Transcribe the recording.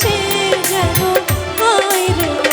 সে যেন হয় রে